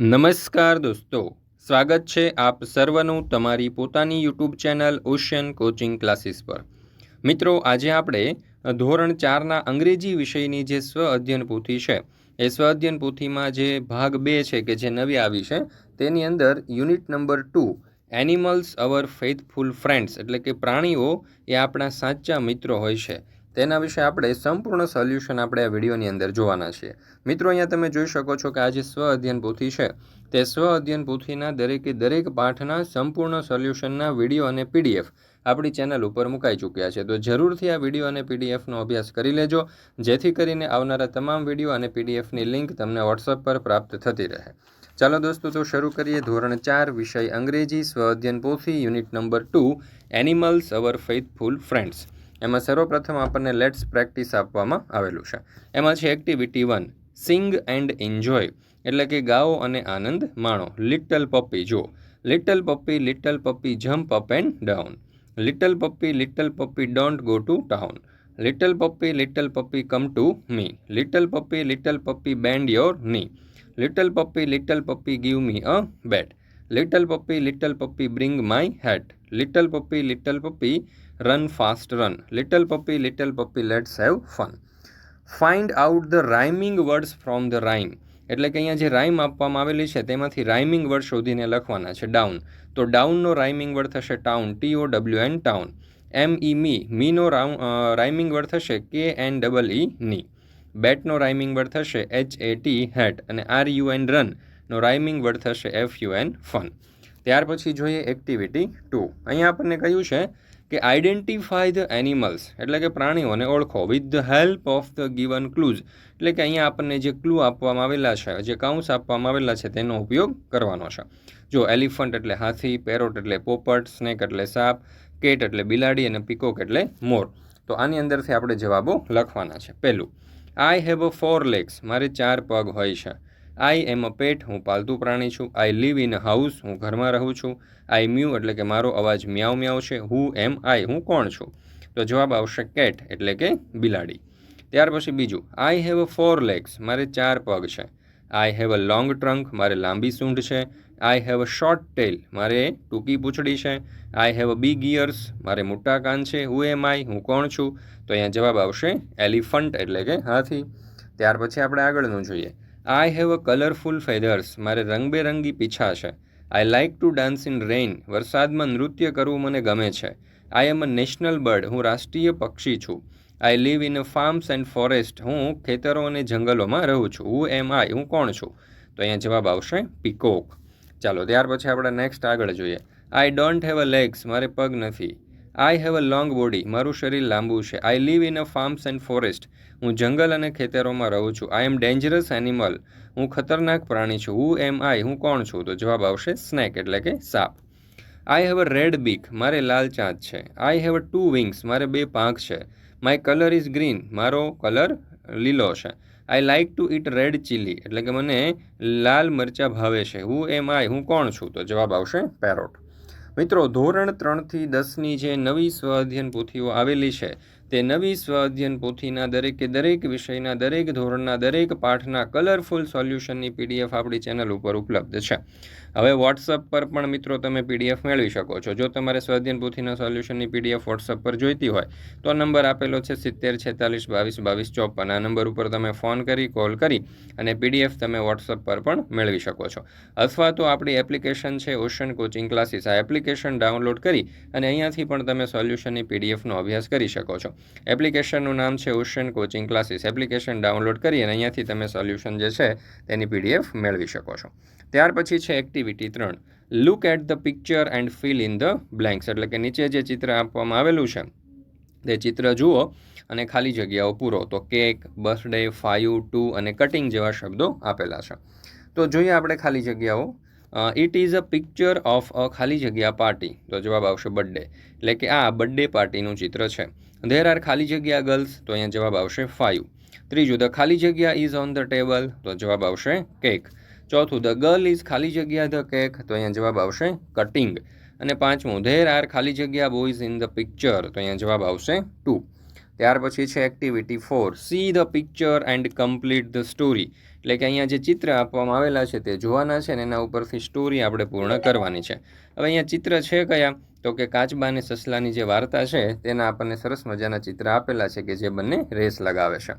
નમસ્કાર દોસ્તો, સ્વાગત છે આપ સર્વનું તમારી પોતાની YouTube channel Ocean Coaching Classes પર. મિત્રો, આજે આપણે ધોરણ ચારના અંગ્રેજી વિષયની જે સ્વ અધ્યયન પોથી છે, એ સ્વ અધ્યયન પોથીમાં જે ભાગ બે છે કે જે નવી આવી છે, તેની અંદર unit number two, animals our faithful friends, એટલે કે પ્રાણીઓ, એ આપણા સાચા મિત્રો હોય છે. તેના વિશે આપણે સંપૂર્ણ સોલ્યુશન આપણે આ વિડીયોની અંદર જોવાના છીએ. મિત્રો, અહીંયા તમે જોઈ શકો છો કે આ જે સ્વ અધ્યયન પોથી છે, તે સ્વ અધ્યયન પોથીના દરેકે દરેક પાઠના સંપૂર્ણ સોલ્યુશનના વીડિયો અને પીડીએફ આપણી ચેનલ ઉપર મુકાઈ ચૂક્યા છે. તો જરૂરથી આ વીડિયો અને પીડીએફનો અભ્યાસ કરી લેજો, જેથી કરીને આવનારા તમામ વીડિયો અને પીડીએફની લિંક તમને વોટ્સઅપ પર પ્રાપ્ત થતી રહે. ચાલો દોસ્તો, તો શરૂ કરીએ. ધોરણ ચાર, વિષય અંગ્રેજી, સ્વ અધ્યયન પોથી unit number two animals our faithful friends એમાં સર્વપ્રથમ આપણને લેટ્સ પ્રેક્ટિસ આપવામાં આવેલું છે. એમાં છે activity one sing and enjoy એટલે કે ગાઓ અને આનંદ માણો. લિટલ પપ્પી જુઓ. Little puppy little puppy jump up and down little puppy little puppy don't go to town little puppy little puppy come to me little puppy little puppy bend your knee little puppy little puppy give me a bat little puppy little puppy bring my hat little puppy little puppy run fast run little puppy little puppy let's have fun find out the rhyming words from the rhyme એટલે કે અહીંયા જે rhyme આપવામાં આવેલી છે, તેમાંથી rhyming word શોધીને લખવાના છે. ડાઉન તો ડાઉનનો રાઇમિંગ વર્ડ થશે town T O W N town M E me મીનો rhyming word થશે K N double E knee બેટનો rhyming word થશે એચ એ ટી હેટ અને આર યુ એન રન નો રાઇમિંગ વર્ડ થશે F U N fun ત્યાર પછી જોઈએ activity two અહીંયા આપણને કહ્યું છે કે આઈડેન્ટિફાય ધ એનિમલ્સ એટલે કે પ્રાણીઓને ઓળખો with the help of the given clues એટલે કે અહીંયા આપણને જે ક્લૂ આપવામાં આવેલા છે, જે કાઉન્સ આપવામાં આવેલા છે, તેનો ઉપયોગ કરવાનો છે. જો એલિફન્ટ એટલે હાથી પેરોટ એટલે પોપટ સ્નેક એટલે સાપ કેટ એટલે બિલાડી અને પિકોક એટલે મોર. તો આની અંદરથી આપણે જવાબો લખવાના છે. પહેલું I have a four legs મારે ચાર પગ હોય છે. આઈ એમ અ પેટ, હું પાલતુ પ્રાણી છું. I live in a house, હું ઘરમાં રહું છું. આઈ મ્યુ, એટલે કે મારો અવાજ મ્યાઉ મ્યાઉ છે. હું એમ આઈ, હું કોણ છું? તો જવાબ આવશે કેટ, એટલે કે બિલાડી. ત્યાર પછી બીજું, I have a four legs, મારે ચાર પગ છે. I have a long trunk, મારે લાંબી સૂંઢ છે. I have a short tail, મારે ટૂંકી પૂંછડી છે. I have a big ears મારે મોટા કાન છે. હું એમ આઈ, હું કોણ છું? તો અહીંયા જવાબ આવશે એલિફન્ટ, એટલે કે હાથી. ત્યાર પછી આપણે આગળનું જોઈએ. I have a colourful feathers મારે રંગબેરંગી પીછા છે. I like to dance in rain વરસાદમાં નૃત્ય કરવું મને ગમે છે. આઈ એમ અ નેશનલ બર્ડ હું રાષ્ટ્રીય પક્ષી છું. I live in a farms and forest હું ખેતરો અને જંગલોમાં રહું છું. હું એમ આઈ હું કોણ છું? તો અહીંયા જવાબ આવશે પીકોક. ચાલો, ત્યાર પછી આપણે નેક્સ્ટ આગળ જોઈએ. I don't have a legs મારે પગ નથી. I have a long body મારું શરીર લાંબુ છે. I live in a farms and forest હું જંગલ અને ખેતરોમાં રહું છું. આઈ એમ ડેન્જરસ એનિમલ હું ખતરનાક પ્રાણી છું. હું એમ આઈ હું કોણ છું? તો જવાબ આવશે સ્નેક એટલે કે સાપ. આઈ હેવ અ રેડ બીક મારે લાલ ચાંચ છે. I have a two wings મારે બે પાંખ છે. માય કલર ઇઝ ગ્રીન મારો કલર લીલો છે. I like to eat red chilli એટલે કે મને લાલ મરચાં ભાવે છે. હું એમ આઈ હું કોણ છું? તો જવાબ આવશે પેરોટ મિત્રો, ધોરણ ત્રણથી દસની જે નવી સ્વ અધ્યયન પોથીઓ આવેલી છે તે નવી સ્વાધ્યન પોથીના દરેકે દરેક વિષયના દરેક ધોરણના દરેક પાઠના કલરફુલ સોલ્યુશનની પીડીએફ આપણી ચેનલ ઉપર ઉપલબ્ધ છે. હવે વોટ્સઅપ પર પણ મિત્રો તમે પીડીએફ મેળવી શકો છો. જો તમારે સ્વાધ્યન પોથીના સોલ્યુશનની પીડીએફ વોટ્સઅપ પર જોઈતી હોય, તો નંબર આપેલો છે સિત્તેર છેતાલીસ બાવીસ બાવીસ ચોપન. આ નંબર ઉપર તમે ફોન કરી, કોલ કરી અને પીડીએફ તમે વોટ્સઅપ પર પણ મેળવી શકો છો. અથવા તો આપણી એપ્લિકેશન છે ઓશન કોચિંગ ક્લાસીસ આ એપ્લિકેશન ડાઉનલોડ કરી અને અહીંયાથી પણ તમે સોલ્યુશનની પીડીએફનો અભ્યાસ કરી શકો છો. એપ્લિકેશનનું નામ છે Ocean Coaching Classes. Application download કરી અને અહીંયાથી તમે સોલ્યુશન જે છે તેની પીડીએફ મેળવી શકો છો. ત્યાર પછી છે એક્ટિવિટી ત્રણ. Look at the picture and fill in the blanks એટલે કે નીચે જે ચિત્ર આપવામાં આવેલું છે, તે ચિત્ર જુઓ અને ખાલી જગ્યાઓ પૂરો. તો કેક બર્થડે ફાઈવ ટુ અને કટિંગ જેવા શબ્દો આપેલા છે. તો જોઈએ આપણે ખાલી જગ્યાઓ. It is a picture of a ખાલી જગ્યા પાર્ટી તો જવાબ આવશે બર્થડે એટલે કે આ બર્થડે પાર્ટીનું ચિત્ર છે. ધેર આર ખાલી જગ્યા ગર્લ્સ તો અહીંયા જવાબ આવશે ફાઇવ ત્રીજું ધ ખાલી જગ્યા ઇઝ ઓન ધ ટેબલ તો જવાબ આવશે કેક ચોથું ધ ગર્લ ઇઝ ખાલી જગ્યા ધ કેક તો અહીંયા જવાબ આવશે કટિંગ અને પાંચમું ધેર આર ખાલી જગ્યા બોયઝ ઇન ધ પિક્ચર તો અહીંયા જવાબ આવશે ટુ ત્યાર પછી છે activity four see the picture and complete the story એટલે કે અહીંયા જે ચિત્ર આપવામાં આવેલા છે તે જોવાના છે ને એના ઉપરથી સ્ટોરી આપણે પૂર્ણ કરવાની છે. હવે અહીંયા ચિત્ર છે કયા? તો કે કાચબા અને સસલાની જે વાર્તા છે, તેના આપણને સરસ મજાના ચિત્ર આપેલા છે કે જે બંને રેસ લગાવે છે.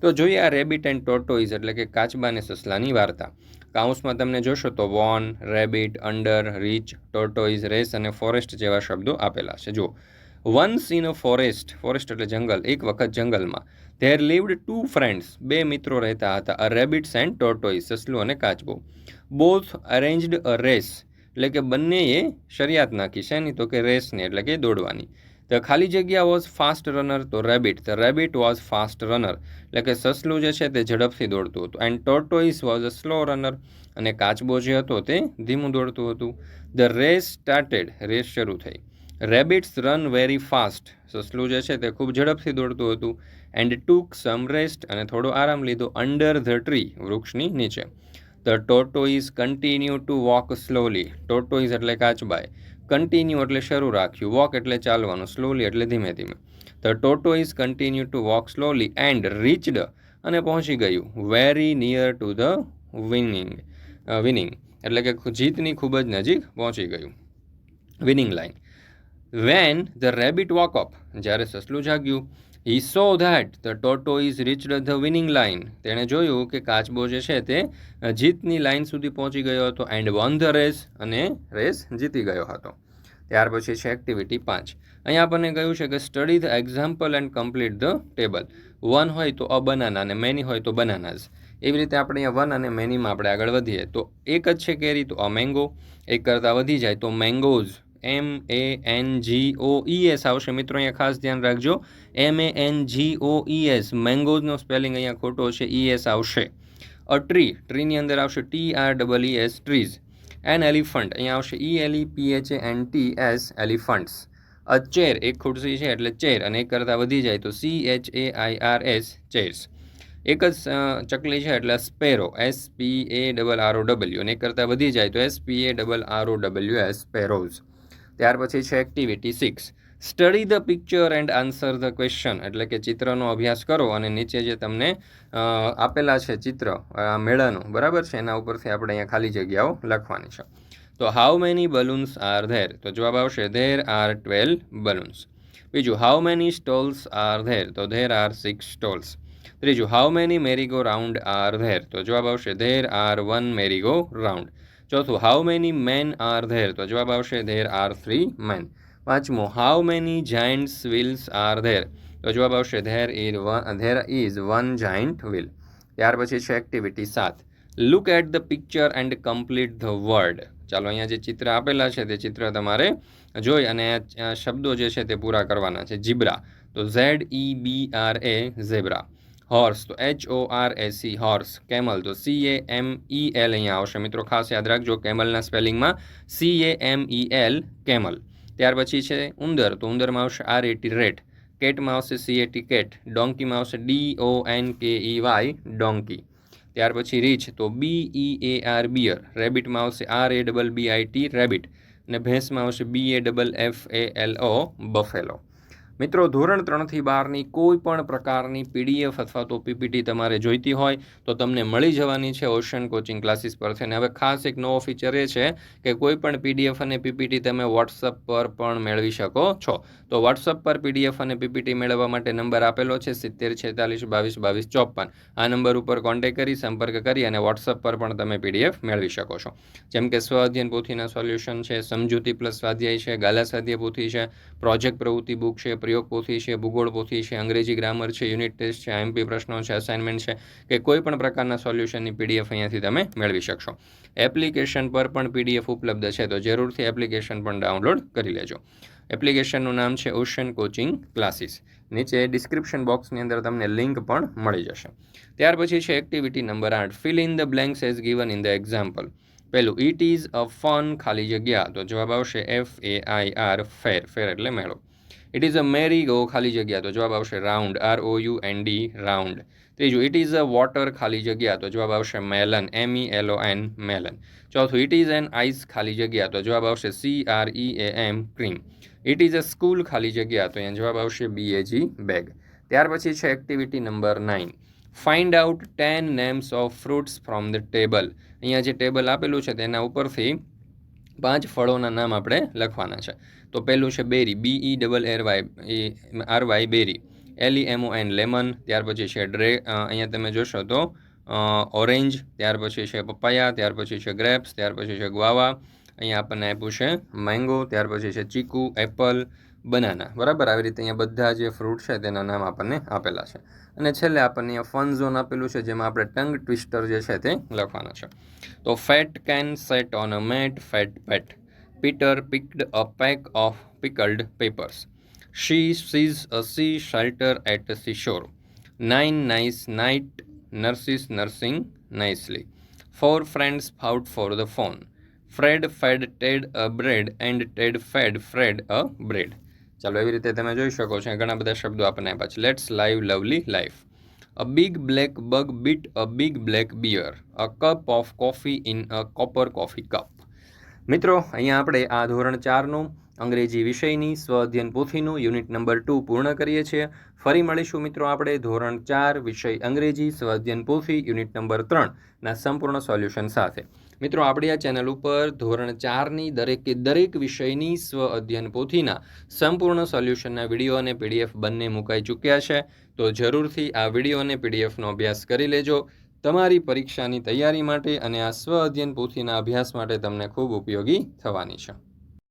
તો જોઈએ આ રેબિટ એન્ડ ટોટોઇઝ એટલે કે કાચબા અને સસલાની વાર્તા. કાઉન્સમાં તમને જોશો તો won rabbit under reach tortoise race અને ફોરેસ્ટ જેવા શબ્દો આપેલા છે. જુઓ. Once in a forest forest એટલે જંગલ, એક વખત જંગલમાં. ધેર લીવડ ટુ ફ્રેન્ડ્સ બે મિત્રો રહેતા હતા અ રેબિટ્સ એન્ડ ટોટોઇઝ સસલું અને કાચબો. બોથ અરેન્જડ અ રેસ એટલે કે બંનેએ શરિયાત નાખી નહીં તો કે રેસની એટલે કે દોડવાની. ધ ખાલી જગ્યા વોઝ ફાસ્ટ રનર તો rabbit the rabbit was fast runner એટલે કે સસલું જે છે તે ઝડપથી દોડતું હતું. And tortoise was a slow runner અને કાચબો જે હતો તે ધીમું દોડતું હતું. ધ રેસ સ્ટાર્ટેડ રેસ શરૂ થઈ. રેબિટ્સ રન વેરી ફાસ્ટ સસલું જે છે તે ખૂબ ઝડપથી દોડતું હતું. એન્ડ ટૂક સમ રેસ્ટ અને થોડો આરામ લીધો અંડર ધ ટ્રી વૃક્ષની નીચે. The tortoise continue to walk slowly tortoise એટલે કાચબાએ કન્ટિન્યુ એટલે શરૂ રાખ્યું. વોક એટલે ચાલવાનું. સ્લોલી એટલે ધીમે ધીમે. The tortoise continue to walk slowly and reached અને પહોંચી ગયું. Very near to the winning winning એટલે કે જીતની ખૂબ જ નજીક પહોંચી ગયું. Winning line when the rabbit woke up જ્યારે સસલું જાગ્યું he saw that the tortoise reached the winning line તેણે જોયું કે કાચબો જે છે તે જીતની લાઇન સુધી પહોંચી ગયો હતો એન્ડ વન ધ રેસ અને રેસ જીતી ગયો હતો. ત્યાર પછી છે એક્ટિવિટી પાંચ. અહીંયા આપણને કહ્યું છે કે study the example and complete the table one હોય તો અ બનાના અને મેની હોય તો બનાનાઝ એવી રીતે આપણે અહીંયા વન અને મેનીમાં આપણે આગળ વધીએ. તો એક જ છે કેરી, તો અ મેંગો એક કરતાં વધી જાય તો mangoes M A N G O E S આવશે. મિત્રો, અહીંયા ખાસ ધ્યાન રાખજો. M A N G O E S મેંગોઝનો spelling અહીંયા ખોટો છે. ઈ એસ આવશે. અ ટ્રી ટ્રીની અંદર આવશે T R double E S trees an elephant અહીંયા આવશે E L E P H N T S elephants a chair એક ખુરશી છે એટલે ચેર અને એક કરતાં વધી જાય તો C H A I R S chairs એક જ ચકલી છે એટલે sparrow S P A double R O W અને એક કરતાં વધી જાય તો S P A double R O W S sparrows ત્યાર પછી છે activity six study the picture and answer the question એટલે કે ચિત્રનો અભ્યાસ કરો અને નીચે જે તમને આપેલા છે ચિત્ર મેળાનું, બરાબર છે? એના ઉપરથી આપણે અહીંયા ખાલી જગ્યાઓ લખવાની છે. તો how many balloons are there તો જવાબ આવશે ધેર આર ટ્વેલ્વ બલૂન્સ બીજું how many stalls are there તો ધેર આર સિક્સ સ્ટોલ્સ ત્રીજું how many merry go round are there તો જવાબ આવશે there are one merry go round ચોથું how many men are there તો જવાબ આવશે ધેર આર થ્રી મેન પાંચમું how many giants wheels are there તો જવાબ આવશે there is one there is one giant wheel ત્યાર પછી છે એક્ટિવિટી સાત. Look at the picture and complete the word ચાલો, અહીંયા જે ચિત્ર આપેલા છે, તે ચિત્ર તમારે જોઈ અને શબ્દો જે છે તે પૂરા કરવાના છે જીબ્રા તો Z E B R A zebra. Horse તો H O R S C horse camel તો C A M E L અહીંયા આવશે. મિત્રો, ખાસ યાદ રાખજો, કેમલના સ્પેલિંગમાં C A M E L camel ત્યાર પછી છે ઉંદર, તો ઉંદરમાં આવશે આર એટી રેટ કેટમાં આવશે સી એટી કેટ ડોંકીમાં આવશે ડી ઓ એન કે ઈ વાય ડોંકી ત્યાર પછી રીચ તો બી ઈ એ આર બિયર રેબિટમાં આવશે R A double B I T rabbit અને ભેંસમાં આવશે B A double F A L O buffalo મિત્રો, ધોરણ ત્રણથી બારની કોઈ પણ પ્રકારની પીડીએફ અથવા તો પીપીટી તમારે જોઈતી હોય તો તમને મળી જવાની છે ઓશન કોચિંગ ક્લાસીસ પરથી અને હવે ખાસ એક નવો ફીચર એ છે કે કોઈ પણ પીડીએફ અને પીપીટી તમે વોટ્સઅપ પર પણ મેળવી શકો છો. તો વોટ્સઅપ પર પીડીએફ અને પીપીટી મેળવવા માટે નંબર આપેલો છે સિત્તેર, છેતાલીસ, બાવીસ બાવીસ ચોપન આ નંબર ઉપર કોન્ટેક્ટ કરી, સંપર્ક કરી અને વોટ્સઅપ પર પણ તમે પીડીએફ મેળવી શકો છો. જેમ કે સ્વઅધ્યયન પોથીના સોલ્યુશન છે, સમજૂતી પ્લસ સ્વાધ્યાય છે, ગાલા સ્વાધ્યાય પોથી છે પ્રોજેક્ટ પ્રવૃત્તિ બુક છે પ્રયોગ પોથી છે ભૂગોળ પોથી છે, અંગ્રેજી ગ્રામર છે યુનિટ ટેસ્ટ છે આઈએમપી પ્રશ્નો છે અસાઇનમેન્ટ છે, કે કોઈ પણ પ્રકારના સોલ્યુશનની પીડીએફ અહીંયાથી તમે મેળવી શકશો. એપ્લિકેશન પર પણ પીડીએફ ઉપલબ્ધ છે, તો જરૂરથી એપ્લિકેશન પણ ડાઉનલોડ કરી લેજો. એપ્લિકેશનનું નામ છે ઓશન કોચિંગ ક્લાસીસ નીચે ડિસ્ક્રિપ્શન બોક્સની અંદર તમને લિંક પણ મળી જશે. ત્યાર પછી છે એક્ટિવિટી નંબર આઠ. Fill in the blanks as given in the example પહેલું ઇટ ઇઝ અ ફન ખાલી જગ્યા, તો જવાબ આવશે F A I R fair fair એટલે મેળો. It is a merry go ખાલી જગ્યા, તો જવાબ આવશે round R O U N D round ત્રીજું ઇટ ઇઝ અ વોટર ખાલી જગ્યા, તો જવાબ આવશે melon M E L O N melon ચોથું ઇટ ઇઝ એન આઈસ ખાલી જગ્યા, તો જવાબ આવશે C R E A M cream it is a school ખાલી જગ્યા, તો અહીંયા જવાબ આવશે બી એ જી બેગ ત્યાર પછી છે activity number nine find out ten names of fruits from the table અહીંયા જે ટેબલ આપેલું છે, તેના ઉપરથી પાંચ ફળોના નામ આપણે લખવાના છે. તો પહેલું છે berry B E double R Y A R Y berry. L E M O N lemon ત્યાર પછી છે ડ્રે અહીંયા તમે જોશો તો ઓરેન્જ ત્યાર પછી છે પપાયા, ત્યાર પછી છે ગ્રેપ્સ ત્યાર પછી છે ગ્વાવા અહીંયા આપણને આપ્યું છે મેંગો ત્યાર પછી છે ચીકુ એપલ બનાના બરાબર? આવી રીતે અહીંયા બધા જે ફ્રૂટ છે તેના નામ આપણને આપેલા છે. અને છેલ્લે આપણને ફન ઝોન આપેલું છે જેમાં આપણે ટંગ ટ્વિસ્ટર જે છે તે લખવાના છે તો fat can sat on a mat fat pet Peter picked a pack of pickled peppers. She sees a sea shelter at the seashore. Nine nice night nurses nursing nicely. Four friends fought for the phone. Fred fed Ted a bread and Ted fed Fred a bread. ચાલો, એવી રીતે તમે જોઈ શકો છો, ઘણા બધા શબ્દો આપણને આપ્યા છે. Let's live lovely life a big black bug bit a big black bear a cup of coffee in a copper coffee cup મિત્રો, અહીંયા આપણે આ ધોરણ ચારનું અંગ્રેજી વિષયની સ્વ અધ્યયન પોથીનું યુનિટ નંબર ટુ પૂર્ણ કરીએ છીએ. ફરી મળીશું મિત્રો આપણે ધોરણ ચાર વિષય અંગ્રેજી સ્વ અધ્યયન પોથી યુનિટ નંબર ત્રણના સંપૂર્ણ સોલ્યુશન સાથે. મિત્રો આપણી આ ચેનલ ઉપર ધોરણ ચારની દરેકે દરેક વિષયની સ્વ અધ્યયન પોથીના સંપૂર્ણ સોલ્યુશનના વીડિયો અને પીડીએફ બંને મુકાઈ ચૂક્યા છે. તો જરૂરથી આ વીડિયો અને પીડીએફનો અભ્યાસ કરી લેજો. તમારી પરીક્ષાની તૈયારી માટે અને આ સ્વ અધ્યયન પોથીના અભ્યાસ માટે તમને ખૂબ ઉપયોગી થવાની છે.